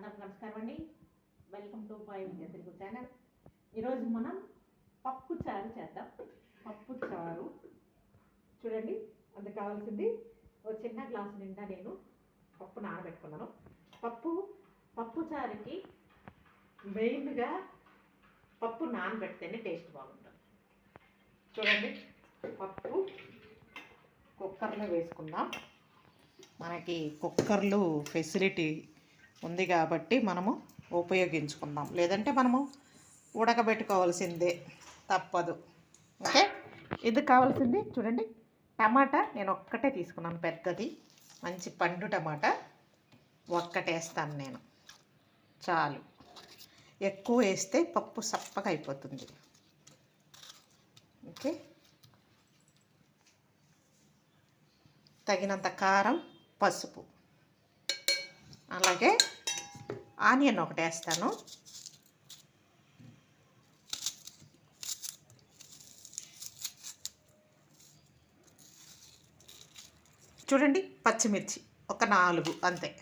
అందరికి నమస్కారం అండి. వెల్కమ్ టు బాయ్ విద్య తెలుగు ఛానల్ ఈరోజు మనం పప్పు చారు చేద్దాం. పప్పు చారు. చూడండి అందుకు కావాల్సింది. ఒక చిన్న గ్లాసు నిండా నేను పప్పు నానబెట్టుకున్నాను. పప్పు పప్పు చారుకి మెయిన్గా పప్పు నానబెడితేనే టేస్ట్ బాగుంటుంది. చూడండి పప్పు కుక్కర్లో వేసుకుందాం. మనకి కుక్కర్లు ఫెసిలిటీ ఉంది కాబట్టి మనము ఉపయోగించుకుందాం. లేదంటే మనము ఉడకబెట్టుకోవాల్సిందే. తప్పదు. ఓకే? ఇది కావాల్సింది చూడండి. టమాటా నేను ఒక్కటే తీసుకున్నాను పెద్దది. మంచి పండు టమాటా ఒక్కటేస్తాను నేను. చాలు. ఎక్కువ వేస్తే పప్పు సప్పగా అయిపోతుంది. ఓకే? తగినంత కారం పసుపు. అలాగే ఆనియన్ ఒకటి వేస్తాను. చూడండి పచ్చిమిర్చి ఒక నాలుగు అంతే.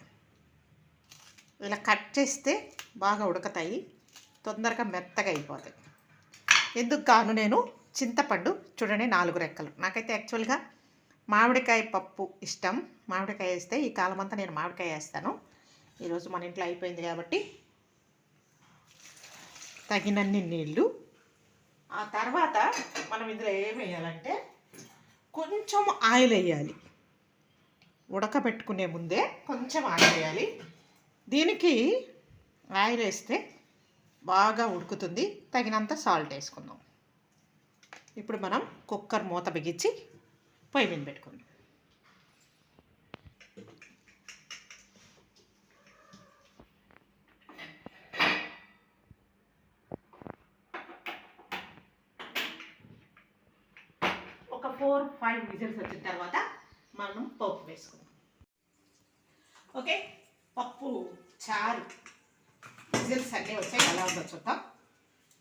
ఇలా కట్ చేస్తే బాగా ఉడకతాయి తొందరగా మెత్తగా అయిపోతాయి. ఎందుకు కాను నేను చింతపండు చూడండి నాలుగు రెక్కలు. నాకైతే యాక్చువల్గా మామిడికాయ పప్పు ఇష్టం. మామిడికాయ వేస్తే ఈ కాలం అంతా నేను మామిడికాయ వేస్తాను. ఈరోజు మన ఇంట్లో అయిపోయింది కాబట్టి తగినన్ని నీళ్ళు. ఆ తర్వాత మనం ఇందులో ఏం వేయాలంటే కొంచెం ఆయిల్ వేయాలి. ఉడకబెట్టుకునే ముందే కొంచెం ఆయిల్ వేయాలి. దీనికి ఆయిల్ వేస్తే బాగా ఉడుకుతుంది. తగినంత సాల్ట్ వేసుకుందాం. ఇప్పుడు మనం కుక్కర్ మూత బిగించి పొయ్యి మీద పెట్టుకుందాం ఒక ఫోర్ ఫైవ్ విజిల్స్ వచ్చిన తర్వాత మనం పప్పు వేసుకుందాం. ఓకే? పప్పు చారు. విజిల్స్ అన్నీ వచ్చాయి. ఎలా ఉందో చూద్దాం.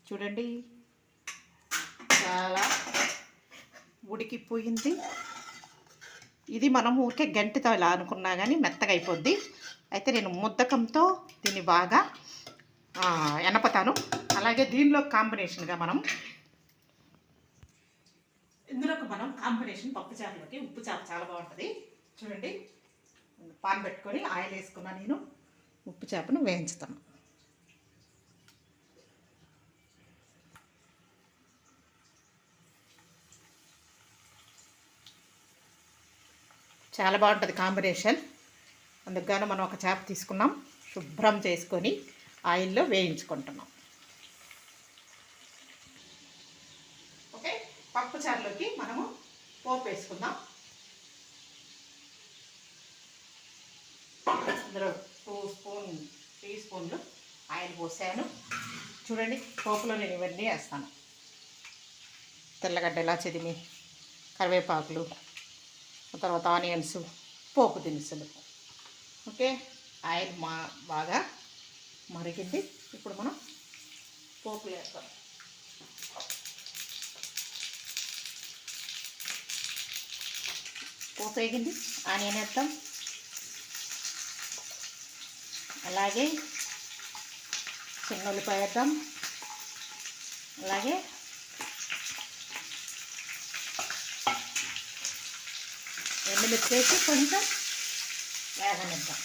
చూడండి. చాలా ఉడికిపోయింది. ఇది మనం ఊరికే గంటితో ఇలా అనుకున్నా కానీ మెత్తగా అయిపోద్ది. అయితే నేను ముద్దకంతో దీన్ని బాగా ఎనపతాను. అలాగే దీనిలో కాంబినేషన్గా మనం ఇందులోకి మనం కాంబినేషన్ పప్పు చేపలోకి ఉప్పు చేప చాలా బాగుంటుంది. చూడండి. పాన్ పెట్టుకొని ఆయిల్ వేసుకున్నా నేను ఉప్పు చేపను వేయించుతాను. చాలా బాగుంటుంది కాంబినేషన్. అందుకు మనం ఒక చేప తీసుకున్నాం. శుభ్రం చేసుకొని ఆయిల్లో వేయించుకుంటున్నాం ఓకే పప్పుచారులోకి మనము పోపు వేసుకుందాం. అందులో టూ స్పూన్ టీ స్పూన్లు ఆయిల్ పోసాను. చూడండి పోపులో నేను ఇవన్నీ వేస్తాను. తెల్లగడ్డ ఇలా చెదిమి కరివేపాకులు తర్వాత ఆనియన్స్ పోపు దినుసులు. ఓకే? ఆయిల్ మా బాగా మరిగింది. ఇప్పుడు మనం పోపులు వేస్తాం పోపు వేగింది. ఆనియన్ వేస్తాం అలాగే చిన్న ఉల్లిపాయ వేద్దాం. అలాగే ఎండుమిర్చి వేసి కొంచెం వేగనిద్దాం.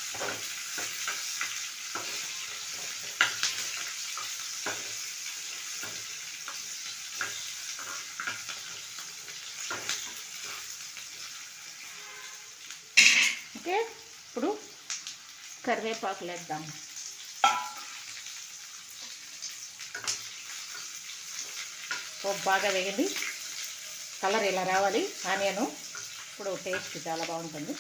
ఓకే ఇప్పుడు కరివేపాకులు వేద్దాం. పోపు బాగా వేయండి కలర్ ఇలా రావాలి. ఆనియను. ఇప్పుడు టేస్ట్ చాలా బాగుంటుంది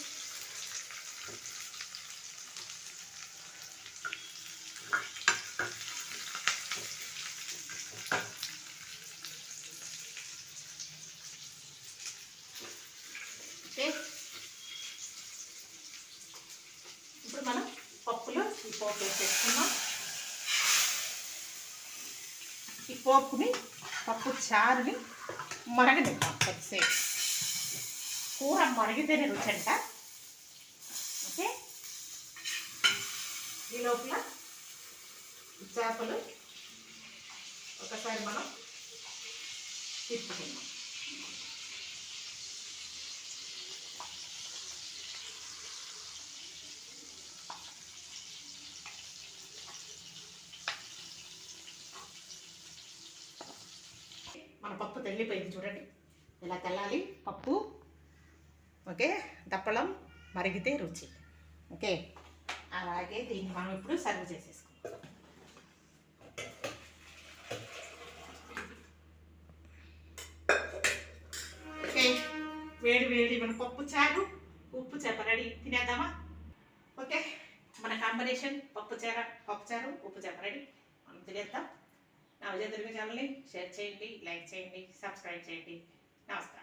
ఓకే ఇప్పుడు మనం పప్పులో ఈ పోపు వేసేసుకున్నాం ఈ పోపుని పప్పు చారుని మరగనిద్దాం కొద్దిసేపు. కూర మరిగితేనే రుచి అంట ఓకే? ఈ లోపల చేపలు ఒకసారి మనం తిప్పుకుందాం. మన పప్పు తెల్లిపోయింది చూడండి. ఇలా తెల్లాలి? పప్పు ఓకే దప్పలం మరిగితే రుచి. ఓకే అలాగే దీన్ని మనం ఇప్పుడు సర్వ్ చేసేసుకుందాం. ఓకే వేడి వేడి మన పప్పు చారు ఉప్పు చేప రెడీ. తినేద్దామా? ఓకే మన కాంబినేషన్ పప్పు చార పప్పు చారు ఉప్పు చేప రెడీ. మనం తినేద్దాం. నా విజయ తెలుగు ఛానల్ని షేర్ చేయండి లైక్ చేయండి సబ్స్క్రైబ్ చేయండి. నమస్కారం.